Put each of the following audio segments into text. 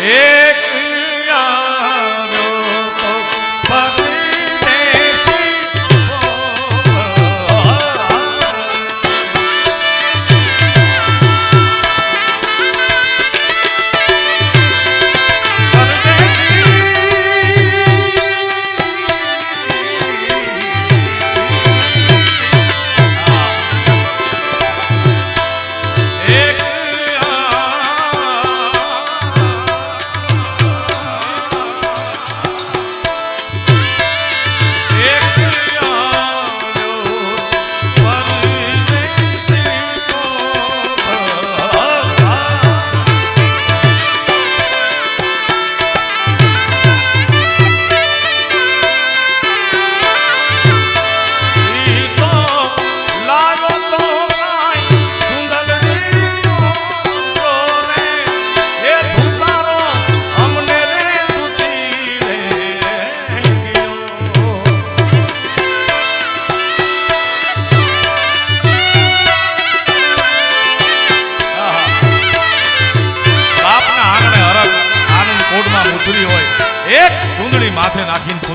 એક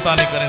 తారీఖు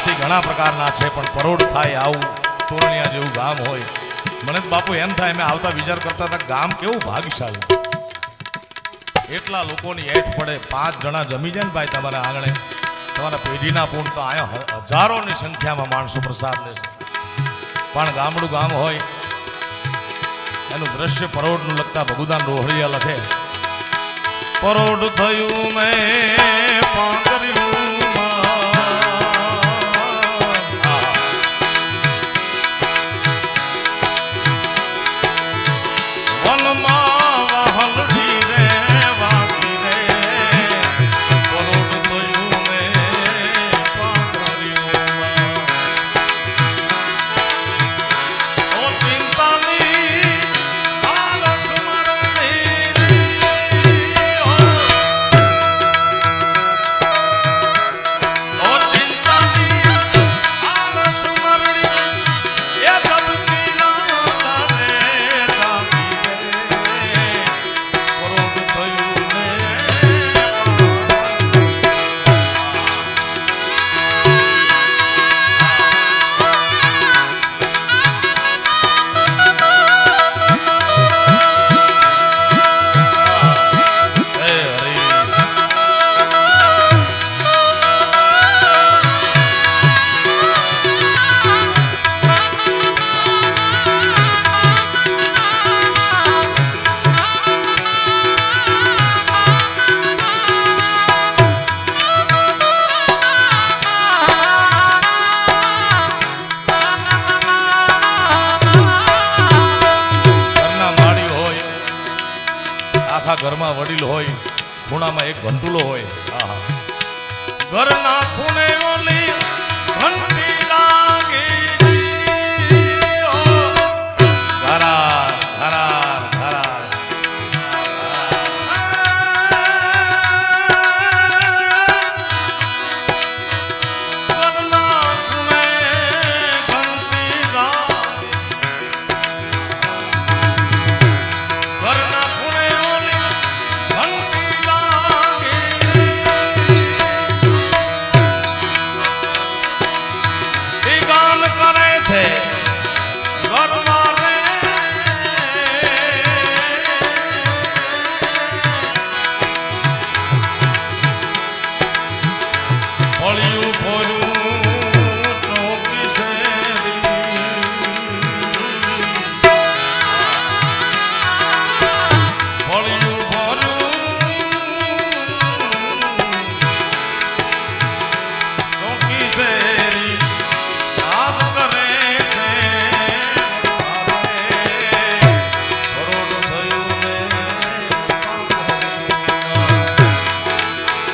પ્રકારના છે, પણ પરોઢ થાય આવું તોરણિયા જેવું ગામ હોય. મને બાપુ એમ થાય, મેં આવતા વિચાર કરતા હતા, ગામ કેવું ભાગશાળી એટલા લોકોની એઠ પડે, પાંચ જણા જમી જાય ને ભાઈ તમારા આંગણે. તમારા પેઢીના પૂર્ણ તો અહીંયા હજારોની સંખ્યામાં માણસો પ્રસાદ લે પણ ગામડું ગામ હોય, એનું દ્રશ્ય પરોઢનું લગતા ભગુદાન રોહળિયા લખે. પરોઢ થયું મેં પાંદર્યું આખા ઘરમાં વડીલ હોય ખૂણામાં એક ઘંટુલો હોય. ઘરના ખૂણે ઓલી ઘંટ